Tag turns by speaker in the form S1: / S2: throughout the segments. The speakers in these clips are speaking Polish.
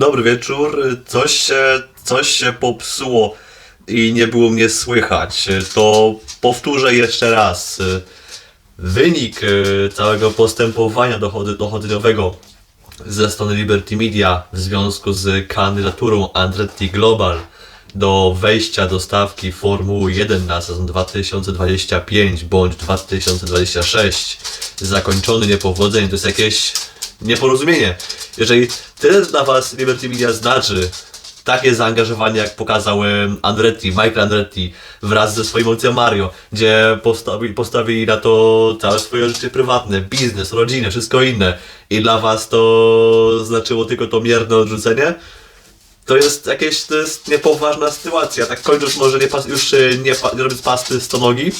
S1: Dobry wieczór. Coś się, coś się popsuło i nie było mnie słychać. To powtórzę jeszcze raz. Wynik e, całego postępowania dochody, dochodzeniowego ze strony Liberty Media w związku z kandydaturą Andretti Global do wejścia do stawki Formuły 1 na sezon 2025 bądź 2026 zakończony niepowodzeniem to jest jakieś nieporozumienie. Jeżeli tyle dla Was Liberty Media znaczy takie zaangażowanie, jak pokazał Andretti, Michael Andretti wraz ze swoim ojcem Mario, gdzie postawi, postawili na to całe swoje życie prywatne, biznes, rodzinę, wszystko inne i dla Was to znaczyło tylko to mierne odrzucenie, to jest jakieś, to jest niepoważna sytuacja. Tak kończąc może nie pas, już e, nie, pa, nie robiąc pasty z nogi,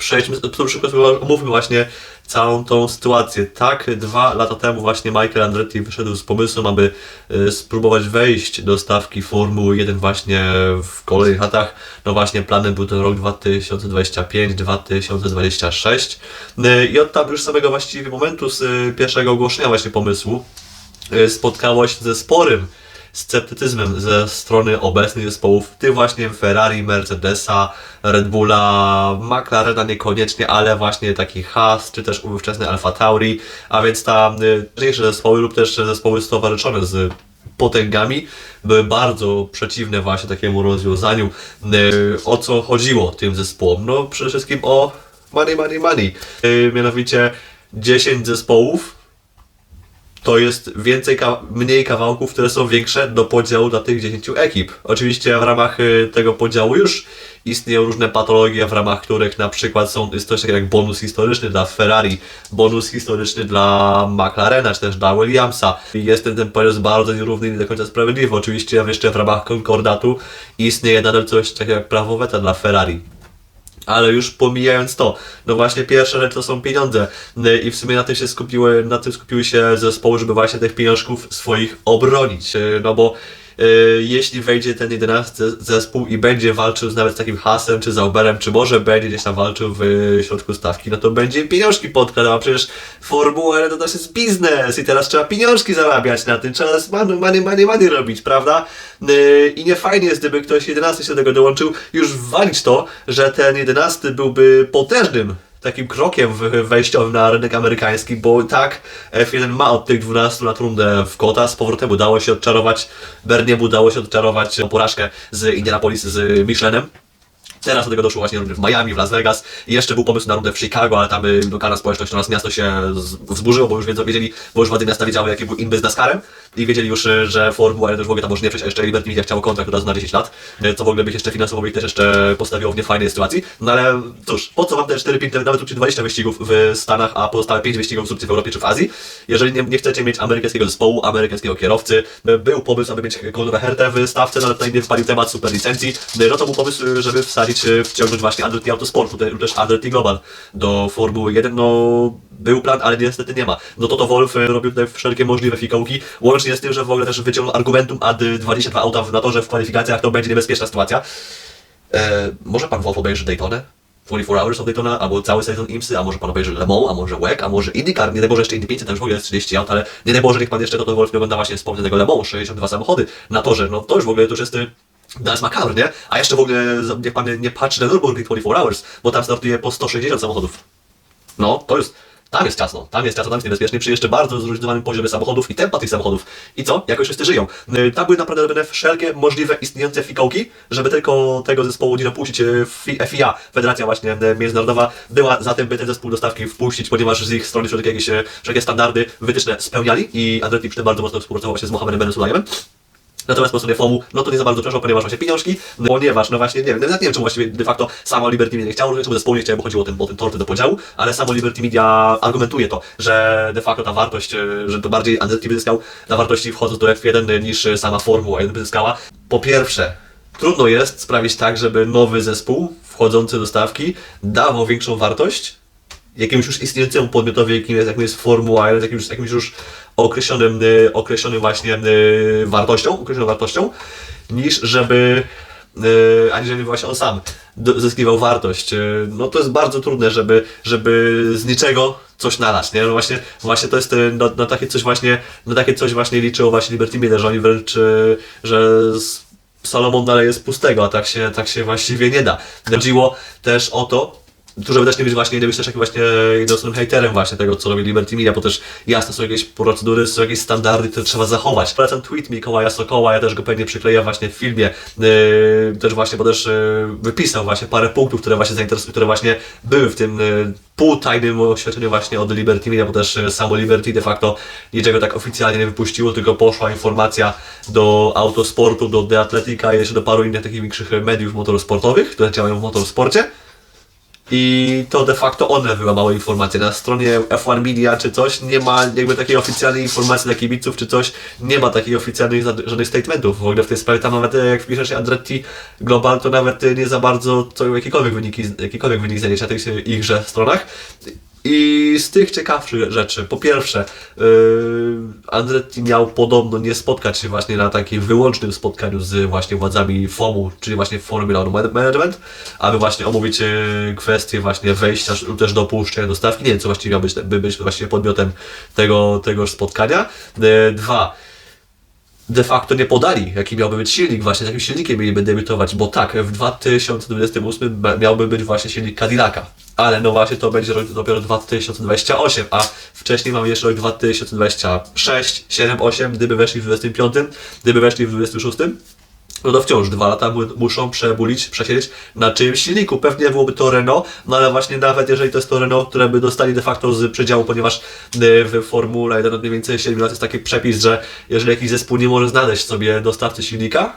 S1: przejdźmy, to szybko sobie omówmy właśnie całą tą sytuację. Tak, dwa lata temu właśnie Michael Andretti wyszedł z pomysłem, aby e, spróbować wejść do stawki Formuły 1 właśnie w kolejnych latach. No właśnie planem był ten rok 2025-2026 E, i od tam już samego właściwie momentu z e, pierwszego ogłoszenia właśnie pomysłu spotkało się ze sporym sceptycyzmem ze strony obecnych zespołów, tym właśnie Ferrari, Mercedesa, Red Bulla, McLarena niekoniecznie, ale właśnie taki Haas, czy też ówczesny Alfa Tauri, a więc tam y, mniejsze zespoły lub też zespoły stowarzyszone z potęgami były bardzo przeciwne właśnie takiemu rozwiązaniu. Y, O co chodziło tym zespołom? No przede wszystkim o money, money, money. Y, Mianowicie 10 zespołów to jest więcej, mniej kawałków, które są większe do podziału dla tych 10 ekip. Oczywiście w ramach y, tego podziału już istnieją różne patologie, w ramach których na przykład są, jest coś takiego jak bonus historyczny dla Ferrari, bonus historyczny dla McLarena, czy też dla Williamsa. Jest ten, ten podział bardzo nierówny i nie do końca sprawiedliwy. Oczywiście jeszcze w ramach konkordatu istnieje nadal coś takiego jak prawo weta dla Ferrari. Ale już pomijając to, no właśnie pierwsza rzecz to są pieniądze. Y, i w sumie na tym się skupiły, na tym skupiły się zespoły, żeby właśnie tych pieniążków swoich obronić, Y, no bo jeśli wejdzie ten 11 zespół i będzie walczył z nawet takim hasem, czy Zauberem, czy może będzie gdzieś tam walczył w y, środku stawki, no to będzie pieniążki podkładał, a przecież Formuła 1 to też jest biznes i teraz trzeba pieniążki zarabiać na tym, trzeba money, money, money, money robić, prawda? Yy, I nie fajnie jest, gdyby ktoś 11 się do tego dołączył, już walić to, że ten 11 byłby potężnym takim krokiem wejściowym na rynek amerykański, bo tak F1 ma od tych 12 lat rundę w kota, z powrotem udało się odczarować, Berniemu udało się odczarować porażkę z Indianapolis z Michelenem. Teraz do tego doszło właśnie rundy w Miami, w Las Vegas. I jeszcze był pomysł na rundę w Chicago, ale tam y, lokalna społeczność oraz miasto się wzburzyło, bo już wiedzą, wiedzieli, bo już władze miasta wiedziały jaki był inby z NASCARem i wiedzieli już, y, że Formuła 1 już w ogóle tam może nie przejść, a jeszcze Liberty Media chciało kontrakt od razu na 10 lat, y, co w ogóle by jeszcze finansowo ich też jeszcze postawiło w niefajnej sytuacji. No ale cóż, po co wam te 4, 5, nawet czy 20 wyścigów w Stanach, a pozostałe 5 wyścigów w w Europie czy w Azji, jeżeli nie, nie chcecie mieć amerykańskiego zespołu, amerykańskiego kierowcy, był pomysł, aby mieć Conora Hertę w stawce, no ale tutaj nie temat super licencji, y, no to był pomysł, żeby wsadzić, y, wciągnąć właśnie Andretti Autosportu, te- lub też Andretti Global do Formuły 1, no był plan, ale niestety nie ma. No to to Wolf y, robił tutaj wszelkie możliwe fikołki, łącznie z tym, że w ogóle też wyciągnął argumentum ad 22 auta na to, że w kwalifikacjach to będzie niebezpieczna sytuacja. E, może pan Wolf obejrzy Daytonę? 24 Hours of Daytona, albo cały sezon IMSY, a może pan obejrzy Le Mans, a może WEC, a może IndyCar, nie daj Boże jeszcze Indy 500, tam już w ogóle jest 30 aut, ale nie daj Boże, niech pan jeszcze to, Wolf nie ogląda właśnie wspomnianego Le Mans, 62 samochody na torze, no to już w ogóle to już jest Macabre, nie? A jeszcze w ogóle niech pan nie, patrzy na Nürburgring 24 Hours, bo tam startuje po 160 samochodów. No, to jest. Tam jest ciasno, tam jest ciasno, tam jest niebezpiecznie, przy jeszcze bardzo zróżnicowanym poziomie samochodów i tempa tych samochodów. I co? Jakoś wszyscy żyją. Y, Tam były naprawdę robione wszelkie możliwe istniejące fikołki, żeby tylko tego zespołu nie dopuścić. Fi- FIA, Federacja właśnie y, Międzynarodowa, była za tym, by ten zespół do stawki wpuścić, ponieważ z ich strony wszelkie jakieś y, wszelkie standardy wytyczne spełniali i Andretti przy tym bardzo mocno współpracował właśnie z Mohamedem Ben Sulayemem. Natomiast po stronie FOMU, no to nie za bardzo przeszło, ponieważ właśnie pieniążki, ponieważ no właśnie, nie wiem, nawet nie wiem czemu właściwie de facto samo Liberty Media nie chciało, czemu zespołu nie chciało, bo chodziło o ten, o ten torty do podziału, ale samo Liberty Media argumentuje to, że de facto ta wartość, e, że to bardziej Andretti by zyskał na wartości wchodząc do F1 niż sama Formuła 1 by zyskała. Po pierwsze, trudno jest sprawić tak, żeby nowy zespół wchodzący do stawki dawał większą wartość jakimś już istniejącemu podmiotowi, jakim jest, jakim jest Formuła 1, jakimś, jakimś już określonym, y, określonym właśnie y, wartością, określoną wartością, niż żeby yy, aniżeli właśnie on sam zyskiwał wartość. No to jest bardzo trudne, żeby, żeby z niczego coś nalać, nie? No właśnie, właśnie to jest na, na takie coś właśnie, na takie coś właśnie liczyło właśnie Liberty Media, że oni wręcz, że z, Salomon dalej jest pustego, a tak się, tak się właściwie nie da. Chodziło też o to, tu żeby też nie być właśnie, nie być też takim właśnie jednostronnym hejterem właśnie tego, co robi Liberty Media, bo też jasne są jakieś procedury, są jakieś standardy, które trzeba zachować. Polecam tweet Mikołaja Sokoła, ja też go pewnie przykleję właśnie w filmie, yy, też właśnie, bo też yy, wypisał właśnie parę punktów, które właśnie zainteresują, które właśnie były w tym yy, półtajnym oświadczeniu właśnie od Liberty Media, bo też yy, samo Liberty de facto niczego tak oficjalnie nie wypuściło, tylko poszła informacja do Autosportu, do The Atletica i jeszcze do paru innych takich większych mediów motorsportowych, które działają w motorsporcie. I to de facto one wyłamały informacje. Na stronie F1 Media czy coś nie ma jakby takiej oficjalnej informacji dla kibiców czy coś, nie ma takich oficjalnych żad- żadnych statementów w ogóle w tej sprawie. Tam nawet e, jak wpiszesz Andretti Global, to nawet e, nie za bardzo to jakikolwiek wyniki, jakikolwiek wynik znajdziesz na tych e, ichże stronach. I z tych ciekawszych rzeczy, po pierwsze, yy, Andretti miał podobno nie spotkać się właśnie na takim wyłącznym spotkaniu z właśnie władzami FOMU, czyli właśnie Formula One Management, aby właśnie omówić yy, kwestię właśnie wejścia też dopuszczenia do stawki. Nie wiem, co właściwie miał być, by być właśnie podmiotem tego, tegoż spotkania. Yy, dwa, de facto nie podali, jaki miałby być silnik, właśnie z jakim silnikiem mieliby debiutować, bo tak, w 2028 be- miałby być właśnie silnik Cadillaca, ale no właśnie to będzie rok dopiero 2028, a wcześniej mamy jeszcze rok 2026, 7, 8, gdyby weszli w 25, gdyby weszli w 26, no to wciąż dwa lata mu- muszą przebulić, przesiedzieć na czyimś silniku. Pewnie byłoby to Renault, no ale właśnie nawet jeżeli to jest to Renault, które by dostali de facto z przedziału, ponieważ y, w Formule 1 od mniej więcej 7 lat jest taki przepis, że jeżeli jakiś zespół nie może znaleźć sobie dostawcy silnika,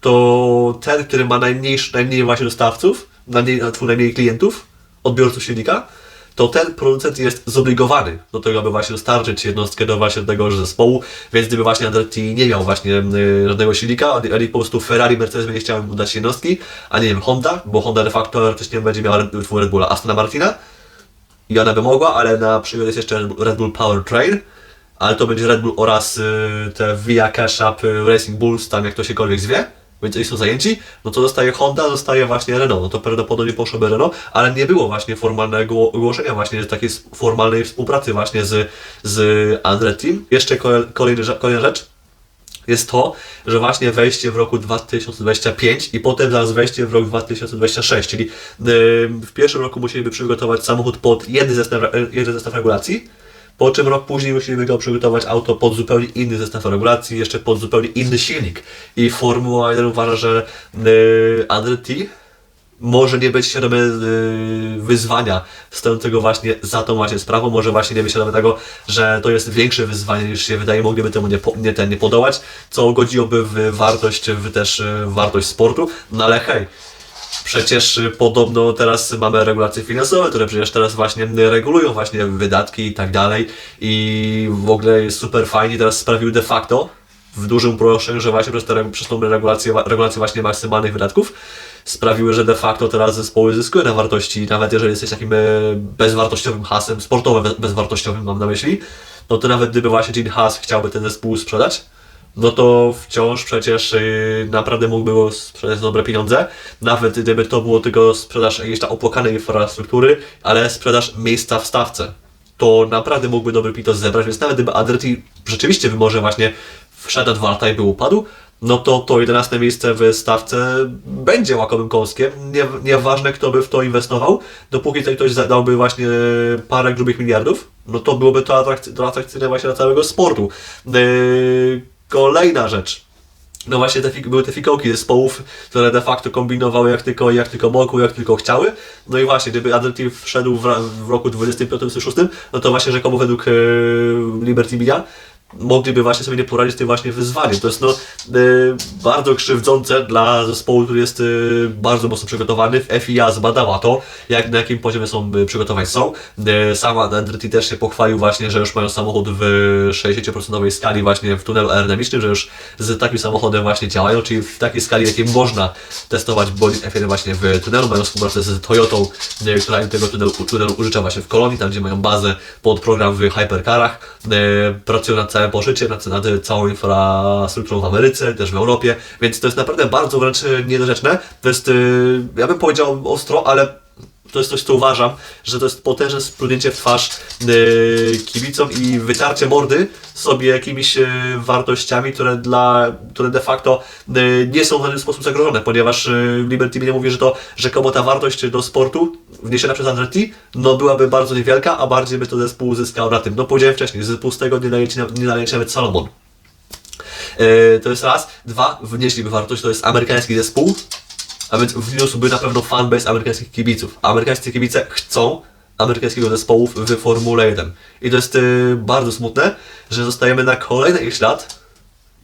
S1: to ten, który ma najmniejszy, najmniej właśnie dostawców, najmniej, najmniej klientów, odbiorców silnika, to ten producent jest zobligowany do tego, aby właśnie dostarczyć jednostkę do właśnie tego zespołu, więc gdyby właśnie Andretti nie miał właśnie y, żadnego silnika, a a po prostu Ferrari, Mercedes będzie chciał mu dać jednostki, a nie wiem, Honda, bo Honda de facto teoretycznie będzie miała Bull- Red Bulla, Astona Martina i ona by mogła, ale na przykład jest jeszcze Red Bull Powertrain, ale to będzie Red Bull oraz y, te Via Cash Up Racing Bulls, tam jak to siekolwiek zwie, więc oni są zajęci, no to zostaje Honda, zostaje właśnie Renault, no to prawdopodobnie poszłoby Renault, ale nie było właśnie formalnego ogłoszenia właśnie takiej formalnej współpracy właśnie z, z Andretti. Jeszcze kole- kolejny, rze- kolejna rzecz, jest to, że właśnie wejście w roku 2025 i potem zaraz wejście w rok 2026, czyli yy, w pierwszym roku musieliby przygotować samochód pod jeden zestaw, jeden zestaw regulacji, po czym rok później musieliby go przygotować auto pod zupełnie inny zestaw regulacji, jeszcze pod zupełnie inny silnik. I Formuła 1 uważa, że yy, Andretti może nie być świadomy yy, wyzwania stojącego właśnie za tą właśnie sprawą, może właśnie nie być świadomy tego, że to jest większe wyzwanie niż się wydaje, mogliby temu nie, po, nie, ten, nie podołać, co godziłoby w wartość, w też yy, wartość sportu, no ale hej, Przecież y, podobno teraz mamy regulacje finansowe, które przecież teraz właśnie y, regulują właśnie wydatki i tak dalej. I w ogóle jest super fajnie, teraz sprawił de facto w dużym uproszczeniu, że właśnie przez, te, przez tą regulację, regulację właśnie maksymalnych wydatków sprawiły, że de facto teraz zespoły zyskują na wartości, nawet jeżeli jesteś takim e, bezwartościowym hasem, sportowo be- bezwartościowym mam na myśli, no to nawet gdyby właśnie Gene Haas chciałby ten zespół sprzedać, no to wciąż przecież yy, naprawdę mógłby sprzedać dobre pieniądze. Nawet gdyby to było tylko sprzedaż jakiejś tam opłakanej infrastruktury, ale sprzedaż miejsca w stawce. To naprawdę mógłby dobry pitos zebrać, więc nawet gdyby Andretti rzeczywiście by może właśnie wszedł na dwa lata i by upadł, no to to 11 miejsce w stawce będzie łakomym kąskiem. Nie, nieważne kto by w to inwestował, dopóki tutaj ktoś dałby właśnie parę grubych miliardów, no to byłoby to atrakcyjne właśnie dla całego sportu. Yy, kolejna rzecz. No właśnie te, były te fikołki zespołów, które de facto kombinowały jak tylko, jak tylko mogły, jak tylko chciały. No i właśnie, gdyby Adel wszedł w, w roku 25-26, no to właśnie rzekomo według e, Liberty Media mogliby właśnie sobie nie poradzić z tym właśnie wyzwaniem. To jest no, e, bardzo krzywdzące dla zespołu, który jest e, bardzo mocno przygotowany. FIA zbadała to, jak, na jakim poziomie są e, przygotowań są. Sama Andretti też się pochwalił właśnie, że już mają samochód w 60% skali właśnie w tunelu aerodynamicznym, że już z takim samochodem właśnie działają, czyli w takiej skali, jakiej można testować bolid F1 właśnie w tunelu. Mają współpracę z Toyotą, która im tego tunelu, tunelu użycza właśnie w Kolonii, tam gdzie mają bazę pod program w Hypercarach. Pracują nad całym całym poszycie, nad, nad całą infrastrukturą w Ameryce, też w Europie, więc to jest naprawdę bardzo wręcz niedorzeczne. To jest, y, ja bym powiedział ostro, ale to jest coś, co uważam, że to jest potężne splunięcie w twarz yy, kibicom i wytarcie mordy sobie jakimiś yy, wartościami, które, dla, które de facto yy, nie są w żaden sposób zagrożone, ponieważ yy, Liberty Media mówi, że to rzekomo ta wartość do sportu wniesiona przez Andretti, no byłaby bardzo niewielka, a bardziej by to zespół zyskał na tym. No powiedziałem wcześniej, zespół z tego nie daje, nie daje nawet Salomon. Yy, to jest raz. Dwa, wnieśliby wartość, to jest amerykański zespół, a więc wniósłby na pewno fanbase amerykańskich kibiców. Amerykańscy kibice chcą amerykańskiego zespołów w Formule 1. I to jest yy, bardzo smutne, że zostajemy na kolejny ich ślad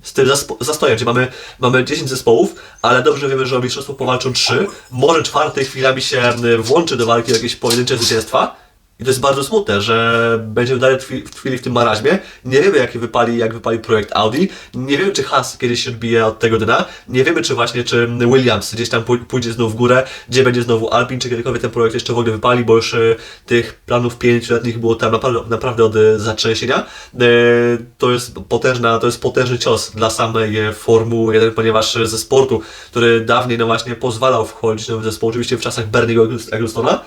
S1: z tym zastojem, gdzie mamy, mamy 10 zespołów, ale dobrze wiemy, że o mistrzostwo powalczą 3. Może czwarty chwilami się y, włączy do walki jakieś pojedyncze zwycięstwa. I to jest bardzo smutne, że będziemy dalej tkwi- tkwili w tym marazmie. Nie wiemy, jaki wypali, jak wypali projekt Audi. Nie wiemy, czy Haas kiedyś się odbije od tego dna. Nie wiemy, czy właśnie, czy Williams gdzieś tam pój- pójdzie znów w górę, gdzie będzie znowu Alpin, czy kiedykolwiek ten projekt jeszcze w ogóle wypali, bo już e, tych planów pięcioletnich było tam naprawdę, naprawdę od e, zatrzęsienia. E, to jest potężna, to jest potężny cios dla samej Formuły 1, ponieważ ze sportu, który dawniej no właśnie pozwalał wchodzić nowy zespół, oczywiście w czasach Berniego Egglestona,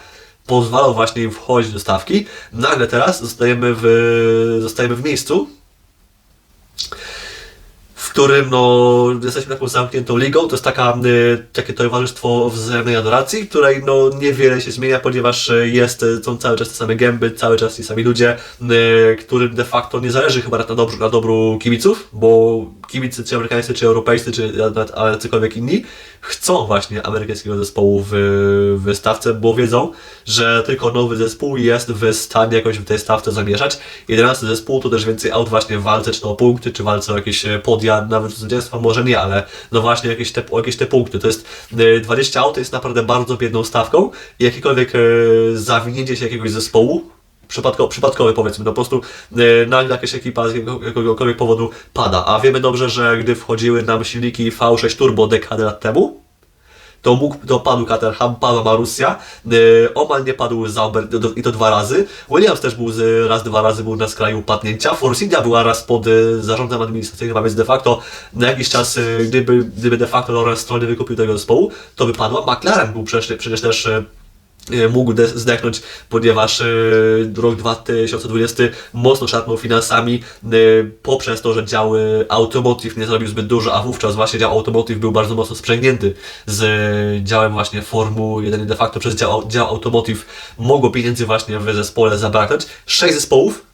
S1: pozwalał właśnie im wchodzić do stawki. Nagle teraz zostajemy w, zostajemy w miejscu, w którym no, jesteśmy taką zamkniętą ligą. To jest taka, y, takie towarzystwo wzajemnej adoracji, w której no, niewiele się zmienia, ponieważ y, jest, y, są cały czas te same gęby, cały czas ci sami ludzie, którym de facto nie zależy chyba na dobru, na dobru kibiców, bo kibicy czy amerykańscy, czy europejscy, czy nawet ale cokolwiek inni chcą właśnie amerykańskiego zespołu w, w stawce, bo wiedzą, że tylko nowy zespół jest w stanie jakoś w tej stawce zamieszać. 11 zespół to też więcej aut właśnie w walce, czy to o punkty, czy walce o jakieś e, podia, nawet zwycięstwa może nie, ale no właśnie jakieś te, jakieś te punkty. To jest e, 20 aut, to jest naprawdę bardzo biedną stawką i jakiekolwiek e, zawinięcie się jakiegoś zespołu, przypadko, przypadkowe powiedzmy, no po prostu e, nagle jakaś ekipa z jakiego- jakiegokolwiek powodu pada, a wiemy dobrze, że gdy wchodziły nam silniki V6 Turbo dekadę lat temu, to mógł, to padł Caterham, padła Marussia, yy, omal nie padł Zauber do- do- i to dwa razy. Williams też był z, raz, dwa razy był na skraju padnięcia. Force India była raz pod y, zarządem administracyjnym, a więc de facto na jakiś czas, gdyby, gdyby de facto Lawrence Stroll nie wykupił tego zespołu, to by padła. McLaren był przecież, przecież też mógł de- zdechnąć, ponieważ y, rok 2020 mocno szarpnął finansami y, poprzez to, że dział y, Automotive nie zrobił zbyt dużo, a wówczas właśnie dział Automotive był bardzo mocno sprzęgnięty z y, działem właśnie Formuły 1 i de facto przez dział, dział Automotive mogło pieniędzy właśnie w zespole zabraknąć. Sześć zespołów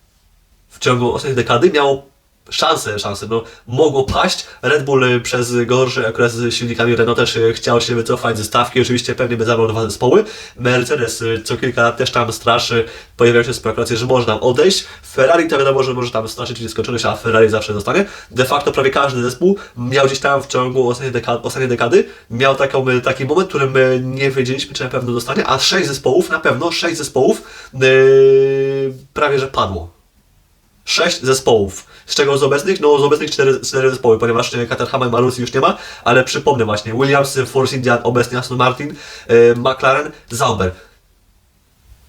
S1: w ciągu ostatniej dekady miało szansę, szansę, no mogło paść. Red Bull y, przez gorszy okres z silnikami Renault też y, chciał się wycofać ze stawki, oczywiście pewnie by zabrał dwa zespoły. Mercedes y, co kilka lat też tam straszy, pojawiają się spekulacje, że może tam odejść. Ferrari to wiadomo, że może tam straszyć nieskończoność, a Ferrari zawsze zostanie. De facto prawie każdy zespół miał gdzieś tam w ciągu ostatniej, deka ostatniej dekady, miał taką, taki moment, którym nie wiedzieliśmy, czy na pewno zostanie, a sześć zespołów, na pewno sześć zespołów yy, prawie że padło sześć zespołów. Z czego z obecnych? No z obecnych cztery, cztery zespoły, ponieważ e, Caterham i Marussi już nie ma, ale przypomnę właśnie, Williams, Force India, obecnie Aston Martin, e, McLaren, Sauber.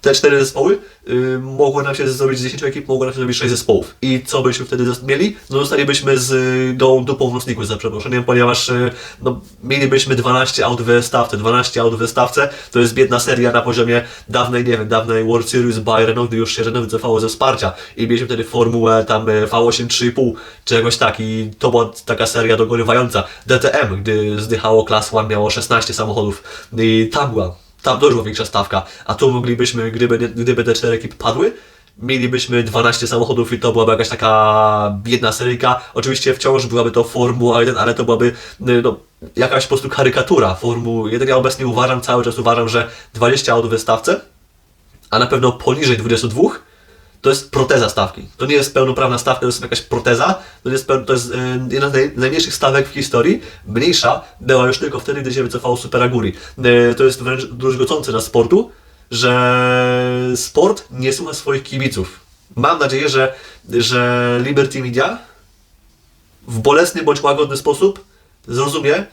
S1: Te cztery zespoły y, mogły nam się zrobić z 10 ekip, mogło nam się zrobić 6 zespołów. I co byśmy wtedy mieli? No zostalibyśmy z y, dupą w nocniku, za przeproszeniem, ponieważ y, no, mielibyśmy 12 aut w stawce. 12 aut w stawce to jest biedna seria na poziomie dawnej, nie wiem, dawnej World Series by Renault, gdy już się Renault wycofało ze wsparcia. I mieliśmy wtedy formułę tam y, V8 3,5 czy czegoś tak. I to była taka seria dogorywająca. DTM, gdy zdychało Class 1 miało 16 samochodów. I tam była tam też była większa stawka, a tu moglibyśmy, gdyby, gdyby te cztery ekipy padły, mielibyśmy 12 samochodów i to byłaby jakaś taka biedna seryjka. Oczywiście wciąż byłaby to Formuła 1, ale to byłaby y, no, jakaś po prostu karykatura Formuły 1. Ja obecnie uważam, cały czas uważam, że 20 aut w a na pewno poniżej 22 to jest proteza stawki. To nie jest pełnoprawna stawka, to jest jakaś proteza. To jest, to jest e, jedna z naj, najmniejszych stawek w historii. Mniejsza była już tylko wtedy, gdy się wycofało Super Aguri. E, to jest wręcz druzgocące dla sportu, że sport nie słucha swoich kibiców. Mam nadzieję, że, że Liberty Media w bolesny bądź łagodny sposób zrozumie,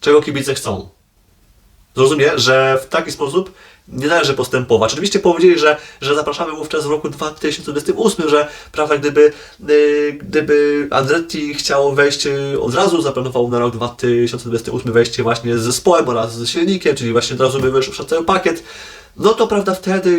S1: czego kibice chcą. Zrozumie, że w taki sposób nie należy postępować. Oczywiście powiedzieli, że, że zapraszamy wówczas w roku 2028, że prawda, gdyby, y, gdyby Andretti chciało wejść y, od razu, zaplanował na rok 2028 wejście właśnie z zespołem oraz z silnikiem, czyli właśnie od razu by wyszedł cały pakiet, no to prawda wtedy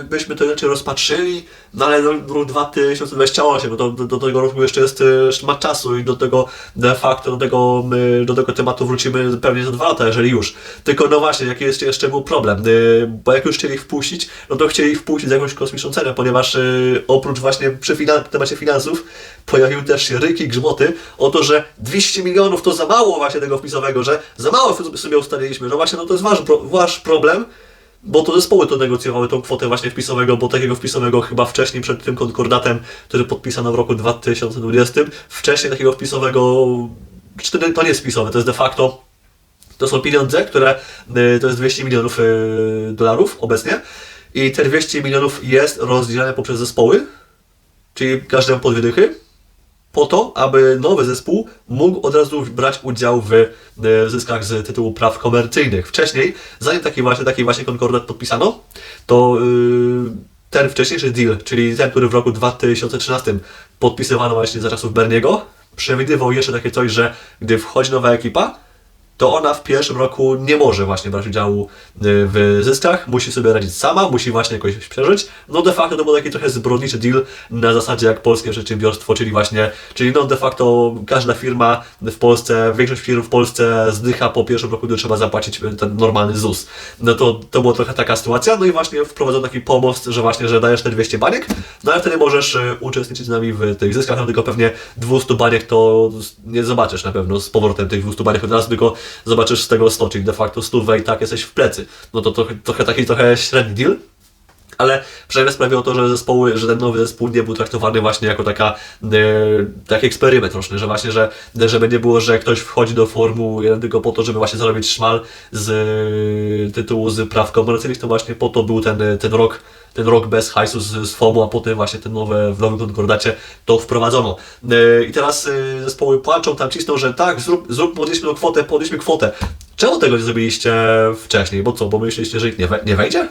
S1: y, byśmy to inaczej rozpatrzyli, no ale rok 2028, no to do, do tego roku jeszcze jest y, szmat czasu i do tego de facto, do tego, do tego tematu wrócimy pewnie za dwa lata, jeżeli już. Tylko no właśnie, jaki jest jeszcze był problem, y, bo jak już chcieli wpuścić, no to chcieli wpuścić za jakąś kosmiczną cenę, ponieważ oprócz właśnie przy finan- temacie finansów pojawiły też się ryki, grzmoty o to, że 200 milionów to za mało właśnie tego wpisowego, że za mało sobie ustaliliśmy, że właśnie no to jest wasz, wasz problem, bo to zespoły to negocjowały tą kwotę właśnie wpisowego, bo takiego wpisowego chyba wcześniej przed tym konkordatem, który podpisano w roku 2020, wcześniej takiego wpisowego, to nie jest wpisowe, to jest de facto, to są pieniądze, które, y, to jest 200 milionów y, dolarów obecnie i te 200 milionów jest rozdzielane poprzez zespoły, czyli każdemu po dwie dychy, po to, aby nowy zespół mógł od razu brać udział w e, zyskach z tytułu praw komercyjnych. Wcześniej, zanim taki właśnie, taki właśnie konkordat podpisano, to yy, ten wcześniejszy deal, czyli ten, który w roku 2013 podpisywano właśnie za czasów Berniego, przewidywał jeszcze takie coś, że gdy wchodzi nowa ekipa, to ona w pierwszym roku nie może właśnie brać udziału y, w zyskach, musi sobie radzić sama, musi właśnie jakoś przeżyć. No de facto to był taki trochę zbrodniczy deal na zasadzie jak polskie przedsiębiorstwo, czyli właśnie, czyli no de facto każda firma w Polsce, większość firm w Polsce zdycha po pierwszym roku, gdy trzeba zapłacić ten normalny ZUS. No to, to była trochę taka sytuacja, no i właśnie wprowadzono taki pomost, że właśnie, że dajesz te 200 baniek, no ale wtedy możesz y, uczestniczyć z nami w tych zyskach, no tylko pewnie 200 baniek to nie zobaczysz na pewno z powrotem tych 200 baniek od razu, tylko zobaczysz z tego 100, czyli de facto 100 i tak jesteś w plecy. No to trochę, trochę taki trochę średni deal. Ale przynajmniej sprawiło to, że zespoły, że ten nowy zespół nie był traktowany właśnie jako taka, e, taki eksperyment roczny, że właśnie, że żeby nie było, że ktoś wchodzi do Formuły 1 tylko po to, żeby właśnie zarobić szmal z e, tytułu z praw komercyjnych, to właśnie po to był ten, ten rok ten rok bez hajsu z, z FOMU, a potem właśnie ten nowe, w nowym konkordacie to wprowadzono. E, I teraz e, zespoły płaczą, tam cisną, że tak, zrób, zrób podnieśmy kwotę, podnieśmy kwotę. Czemu tego nie zrobiliście wcześniej? Bo co, bo myśleliście, że nikt nie, we, nie wejdzie?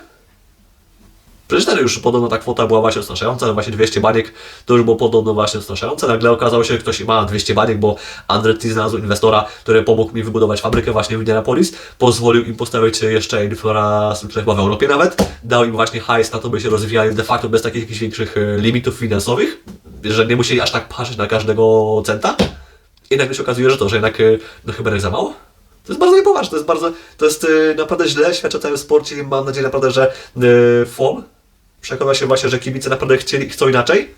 S1: Przecież wtedy już podobno ta kwota była właśnie odstraszająca, właśnie 200 baniek to już było podobno właśnie odstraszające. Nagle okazało się, że ktoś ma 200 baniek, bo Andretti znalazł inwestora, który pomógł mi wybudować fabrykę właśnie w Indianapolis, pozwolił im postawić jeszcze infrastrukturę chyba w Europie nawet, dał im właśnie hajs na to, by się rozwijali de facto bez takich jakichś większych e, limitów finansowych, że nie musieli aż tak patrzeć na każdego centa. I nagle się okazuje, że to, że jednak e, no chyba jednak za mało. To jest bardzo niepoważne, to jest bardzo, to jest e, naprawdę źle, świadczy o całym sporcie i mam nadzieję naprawdę, że e, FOM przekona się właśnie, że kibice naprawdę chcieli, chcą inaczej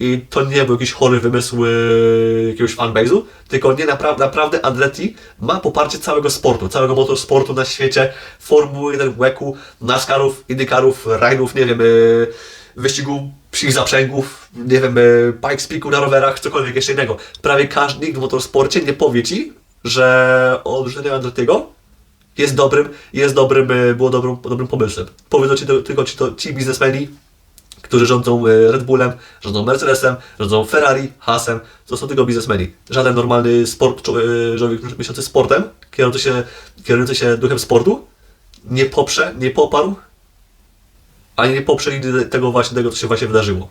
S1: i to nie był jakiś chory wymysł e, jakiegoś fanbase'u, tylko nie napra naprawdę Andretti ma poparcie całego sportu, całego motorsportu na świecie, Formuły 1, WEC-u, NASCARów, IndyCarów, Rajnów, nie wiem, e, wyścigu psich zaprzęgów, nie wiem, e, Pikes Peaku na rowerach, cokolwiek jeszcze innego. Prawie każdy nikt w motorsporcie nie powie Ci, że odrzucenie Andrettiego jest dobrym, jest dobrym, e, było dobrym, dobrym pomysłem. Powiedzą ci to, tylko ci, to, ci biznesmeni, którzy rządzą e, Red Bullem, rządzą Mercedesem, rządzą Ferrari, Haasem, to są tylko biznesmeni. Żaden normalny sport, e, człowiek myślący sportem, kierujący się, kierujący się duchem sportu, nie poprze, nie poparł, ani nie poprze tego właśnie, tego, co się właśnie wydarzyło.